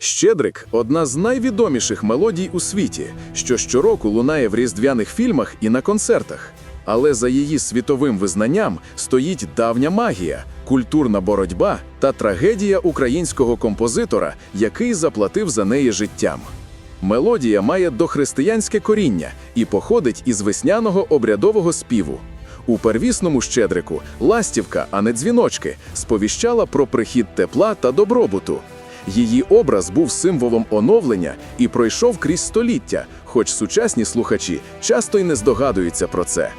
Щедрик одна з найвідоміших мелодій у світі, що щороку лунає в різдвяних фільмах і на концертах. Але за її світовим визнанням стоїть давня магія, культурна боротьба та трагедія українського композитора, який заплатив за неї життям. Мелодія має дохристиянське коріння і походить із весняного обрядового співу. У первісному щедрику ластівка, а не дзвіночки, сповіщала про прихід тепла та добробуту. Її образ був символом оновлення і пройшов крізь століття, хоч сучасні слухачі часто й не здогадуються про це.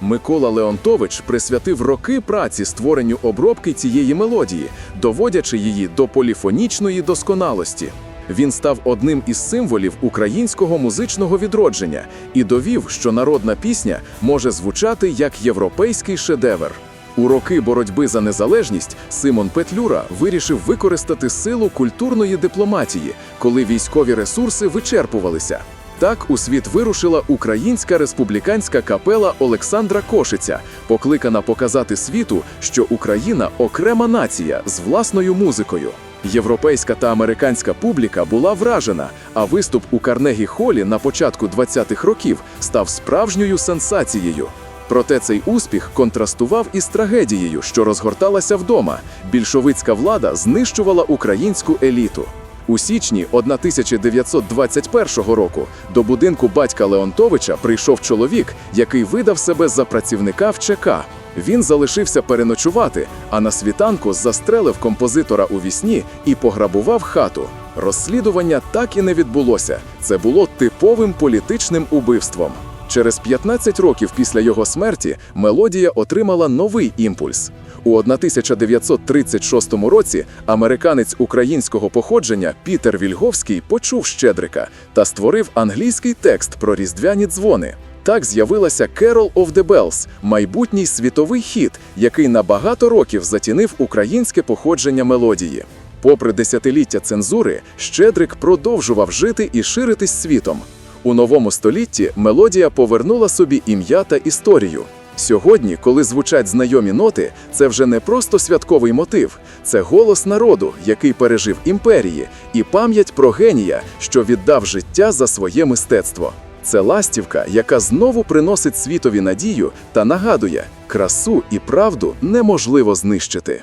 Микола Леонтович присвятив роки праці створенню обробки цієї мелодії, доводячи її до поліфонічної досконалості. Він став одним із символів українського музичного відродження і довів, що народна пісня може звучати як європейський шедевр. У роки боротьби за незалежність Симон Петлюра вирішив використати силу культурної дипломатії, коли військові ресурси вичерпувалися. Так у світ вирушила українська республіканська капела Олександра Кошиця, покликана показати світу, що Україна окрема нація з власною музикою. Європейська та американська публіка була вражена, а виступ у Карнегі Холі на початку 20-х років став справжньою сенсацією. Проте цей успіх контрастував із трагедією, що розгорталася вдома. Більшовицька влада знищувала українську еліту. У січні 1921 року до будинку батька Леонтовича прийшов чоловік, який видав себе за працівника в ЧК. Він залишився переночувати, а на світанку застрелив композитора у вісні і пограбував хату. Розслідування так і не відбулося. Це було типовим політичним убивством. Через 15 років після його смерті мелодія отримала новий імпульс. У 1936 році американець українського походження Пітер Вільговський почув Щедрика та створив англійський текст про різдвяні дзвони. Так з'явилася Carol of the Bells – майбутній світовий хіт, який на багато років затінив українське походження мелодії. Попри десятиліття цензури, Щедрик продовжував жити і ширитись світом. У новому столітті мелодія повернула собі ім'я та історію. Сьогодні, коли звучать знайомі ноти, це вже не просто святковий мотив, це голос народу, який пережив імперії, і пам'ять про генія, що віддав життя за своє мистецтво. Це ластівка, яка знову приносить світові надію та нагадує, красу і правду неможливо знищити.